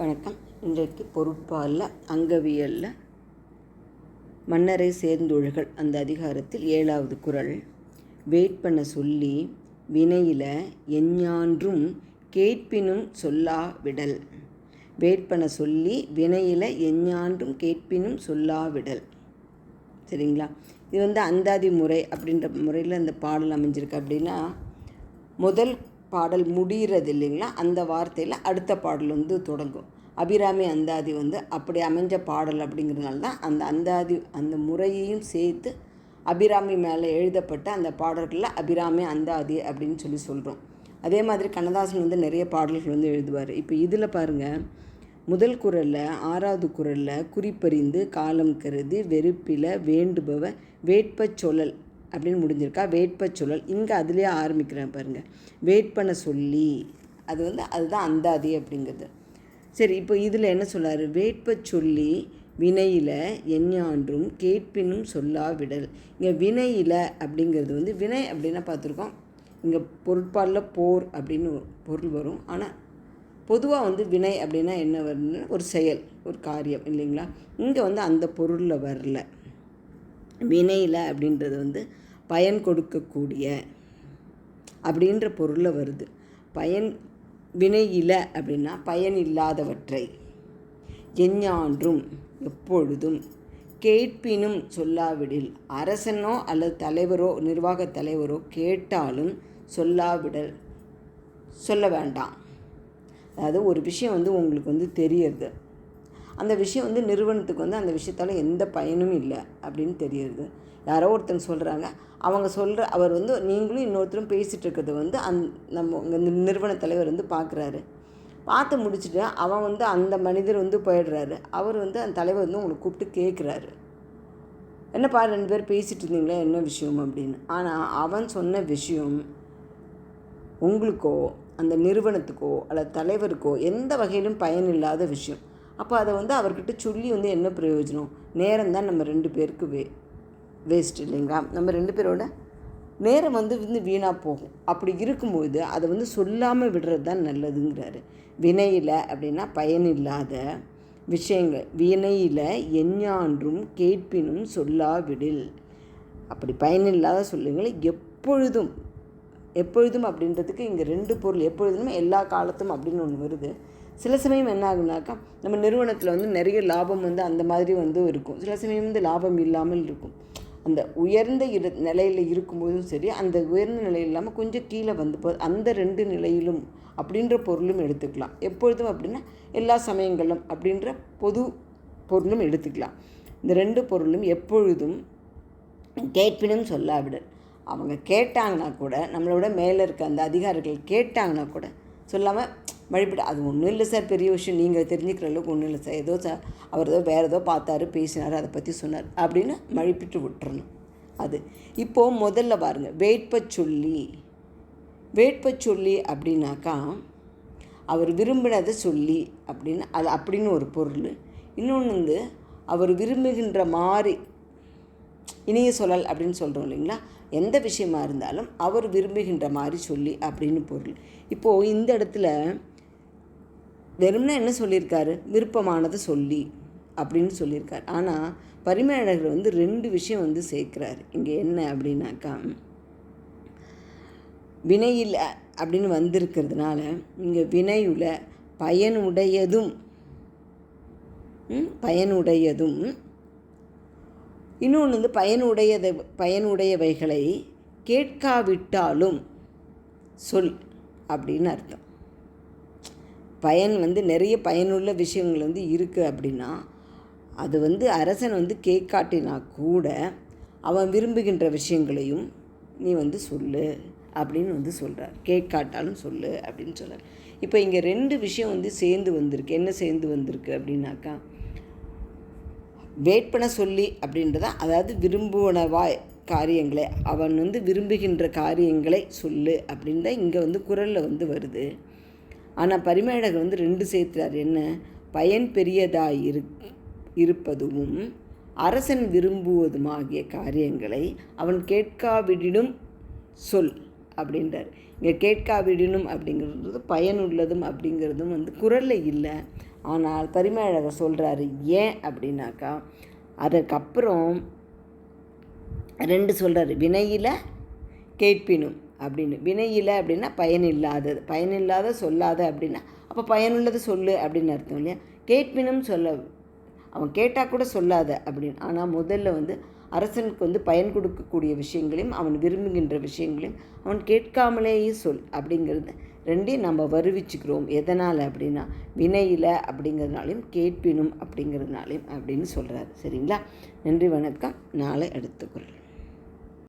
வணக்கம். இன்றைக்கு பொருட்பாலில் அங்கவியலில் மன்னரை சேர்ந்தொழுகள் அந்த அதிகாரத்தில் ஏழாவது குரல். வெயிட் பண்ண சொல்லி வினையில் எஞ்ஞான்றும் கேட்பினும் சொல்லாவிடல் வெயிட் பண்ண சொல்லி வினையில் எஞ்ஞான்றும் கேட்பினும் சொல்லாவிடல் சரிங்களா? இது வந்து அந்தாதி முறை அப்படின்ற முறையில் இந்த பாடல் அமைஞ்சிருக்கு அப்படின்னா முதல் பாடல் முடிகிறது இல்லைங்களா அந்த வார்த்தையில் அடுத்த பாடல் வந்து தொடங்கும். அபிராமி அந்தாதி வந்து அப்படி அமைஞ்ச பாடல் அப்படிங்கிறதுனால தான் அந்த அந்தாதி அந்த முறையையும் சேர்த்து அபிராமி மேலே எழுதப்பட்ட அந்த பாடல்களில் அபிராமி அந்தாதி அப்படின்னு சொல்லி சொல்கிறோம் அதே மாதிரி கண்ணதாசன் வந்து நிறைய பாடல்கள் வந்து எழுதுவார். இப்போ இதில் பாருங்கள் முதல் குரலில் ஆறாவது குரலில் குறிப்பறிந்து காலம் கருதி வெறுப்பில வேண்டுபவ வேட்பச் சொல்லல் அப்படின்னு முடிஞ்சிருக்கா. வேட்ப சுழல் இங்கே அதுலேயே ஆரம்பிக்கிறேன் பாருங்கள் வெயிட் பண்ண சொல்லி. அது வந்து அதுதான் அந்தாதி அப்படிங்கிறது. சரி இப்போ இதில் என்ன சொல்லார்? வேட்ப சொல்லி வினையில் எஞ்ஞான்றும் கேட்பினும் சொல்லாவிடல் இங்கே வினையில அப்படிங்கிறது வந்து வினை அப்படின்னா பார்த்துருக்கோம். இங்கே பொருட்பாலில் போர் அப்படின்னு பொருள் வரும். ஆனால் பொதுவாக வந்து வினை அப்படின்னா என்ன வருதுன்னா ஒரு செயல் ஒரு காரியம் இல்லைங்களா? இங்கே வந்து அந்த பொருளில் வரல. வினையில் அப்படின்றது வந்து பயன் கொடுக்கக்கூடிய அப்படின்ற பொருளில் வருது. பயன் வினை இல அப்படின்னா பயன் இல்லாதவற்றை எஞ்ஞான்றும் எப்பொழுதும் கேட்பினும் சொல்லாவிடில் அரசனோ அல்லது தலைவரோ நிர்வாக தலைவரோ கேட்டாலும் சொல்லாவிடல் சொல்ல வேண்டாம். அதாவது ஒரு விஷயம் வந்து உங்களுக்கு வந்து தெரியறது அந்த விஷயம் வந்து நிறுவனத்துக்கு வந்து அந்த விஷயத்தால் எந்த பயனும் இல்லை அப்படின்னு தெரியுது. யாரோ ஒருத்தங்க சொல்கிறாங்க அவங்க சொல்கிற அவர் வந்து நீங்களும் இன்னொருத்தரும் பேசிகிட்டு இருக்கிறது வந்து அந் நம்ம இந்த நிறுவன தலைவர் வந்து பார்க்குறாரு பார்த்து முடிச்சுட்டு அவன் வந்து அந்த மனிதர் வந்து போயிடுறாரு. அவர் வந்து அந்த தலைவர் வந்து உங்களை கூப்பிட்டு கேட்குறாரு என்னப்பா ரெண்டு பேர் பேசிகிட்டு இருந்தீங்களே என்ன விஷயம் அப்படின்னு. ஆனால் அவன் சொன்ன விஷயம் உங்களுக்கோ அந்த நிறுவனத்துக்கோ அல்லது தலைவருக்கோ எந்த வகையிலும் பயனில்லாத விஷயம். அப்போ அதை வந்து அவர்கிட்ட சொல்லி வந்து என்ன பிரயோஜனம்? நேரம் தான் நம்ம ரெண்டு பேருக்கு வே வேஸ்ட் இல்லைங்களா? நம்ம ரெண்டு பேரோட நேரம் வந்து வந்து வீணாக போகும். அப்படி இருக்கும்போது அதை வந்து சொல்லாமல் விடுறது தான் நல்லதுங்கிறாரு. வினையில் அப்படின்னா பயனில்லாத விஷயங்கள். வினையில் எஞ்ஞான்றும் கேட்பினும் சொல்லாவிடில் அப்படி பயனில்லாத சொல்லுங்களை எப்பொழுதும் எப்பொழுதும் அப்படின்றதுக்கு இங்கே ரெண்டு பொருள் எப்பொழுதுமே எல்லா காலத்தும் அப்படின்னு ஒன்று வருது. சில சமயம் என்ன ஆகுனாக்கா நம்ம நிறுவனத்தில் வந்து நிறைய லாபம் வந்து அந்த மாதிரி வந்து இருக்கும். சில சமயம் வந்து லாபம் இல்லாமல் இருக்கும். அந்த உயர்ந்த இரு நிலையில் இருக்கும்போதும் சரி அந்த உயர்ந்த நிலையில் இல்லாமல் கொஞ்சம் கீழே வந்து போ அந்த ரெண்டு நிலையிலும் அப்படின்ற பொருளும் எடுத்துக்கலாம். எப்பொழுதும் அப்படின்னா எல்லா சமயங்களும் அப்படின்ற பொது பொருளும் எடுத்துக்கலாம். இந்த ரெண்டு பொருளும் எப்பொழுதும் கேட்பினும் சொல்லாவிடல். அவங்க கேட்டாங்கன்னா கூட நம்மளோட மேலே இருக்க அந்த அதிகாரிகள் கேட்டாங்கன்னா கூட சொல்லாமல் வழிபட அது ஒன்றும் இல்லை சார் பெரிய விஷயம். நீங்கள் தெரிஞ்சுக்கிற அளவுக்கு ஒன்றும் இல்லை சார். ஏதோ சார் அவர் ஏதோ வேறு ஏதோ பார்த்தாரு பேசினார் அதை பற்றி சொன்னார் அப்படின்னு மழிப்பிட்டு விட்டுறணும். அது. இப்போது முதல்ல பாருங்கள் வேட்ப சொல்லி வேட்ப சொல்லி அப்படின்னாக்கா அவர் விரும்பினதை சொல்லி அப்படின்னு அது அப்படின்னு ஒரு பொருள். இன்னொன்று வந்து அவர் விரும்புகின்ற மாதிரி இனிய சொல்லல் அப்படின்னு சொல்கிறோம் இல்லைங்களா? எந்த விஷயமா இருந்தாலும் அவர் விரும்புகின்ற மாதிரி சொல்லி அப்படின்னு பொருள். இப்போது இந்த இடத்துல வெறும்னா என்ன சொல்லியிருக்காரு? விருப்பமானதை சொல்லி அப்படின்னு சொல்லியிருக்கார். ஆனால் பரிமேழகர் வந்து ரெண்டு விஷயம் வந்து சேர்க்குறாரு. இங்கே என்ன அப்படின்னாக்கா வினையில் அப்படின்னு வந்திருக்கிறதுனால இங்கே வினையுல பயனுடையதும் பயனுடையதும் இன்னொன்று வந்து பயனுடையதை பயனுடையவைகளை கேட்காவிட்டாலும் சொல் அப்படின்னு அர்த்தம். பயன் வந்து நிறைய பயனுள்ள விஷயங்கள் வந்து இருக்குது அப்படின்னா அது வந்து அரசன் வந்து கேட்காட்டினா கூட அவன் விரும்புகின்ற விஷயங்களையும் நீ வந்து சொல்லு அப்படின்னு வந்து சொல்கிறார் கேட்காட்டாலும் சொல்லு அப்படின்னு சொல்கிறார் இப்போ இங்கே ரெண்டு விஷயம் வந்து சேர்ந்து வந்திருக்கு. என்ன சேர்ந்து வந்திருக்கு அப்படின்னாக்கா வேட்பன சொல்லி அப்படின்றதா அதாவது விரும்புவனவாய் காரியங்களை அவன் வந்து விரும்புகின்ற காரியங்களை சொல்லு அப்படின்னு தான் இங்கே வந்து குரலில் வந்து வருது. ஆனால் பரிமேழகர் வந்து ரெண்டு சேர்த்துறார். என்ன? பயன் பெரியதாய் இரு இருப்பதும் அரசன் விரும்புவதுமாகிய காரியங்களை அவன் கேட்காவிடினும் சொல் அப்படின்றார். இங்கே கேட்காவிடணும் அப்படிங்கிறது பயனுள்ளதும் அப்படிங்கிறதும் வந்து குரலில் இல்லை. ஆனால் பரிமேழகர் சொல்கிறாரு ஏன்? அப்படின்னாக்கா அதற்கப்புறம் ரெண்டு சொல்கிறாரு வினையில் கேட்பினும். அப்படின்னு. வினையில் அப்படின்னா பயனில்லாதது பயனில்லாத சொல்லாத அப்படின்னா. அப்போ பயனுள்ளது சொல்லு அப்படின்னு அர்த்தம் இல்லையா? கேட்பினும் சொல்ல அவன் கேட்டால் கூட சொல்லாத அப்படின்னு. ஆனால் முதல்ல வந்து அரசனுக்கு வந்து பயன் கொடுக்கக்கூடிய விஷயங்களையும் அவன் விரும்புகின்ற விஷயங்களையும் அவன் கேட்காமலேயே சொல் அப்படிங்கிறது ரெண்டையும் நம்ம வருவிச்சுக்கிறோம். எதனால் அப்படின்னா வினையில் அப்படிங்கிறதுனாலையும் கேட்பினும் அப்படிங்கிறதுனாலையும் அப்படின்னு சொல்கிறாரு சரிங்களா? நன்றி வணக்கம். நாளை அடுத்த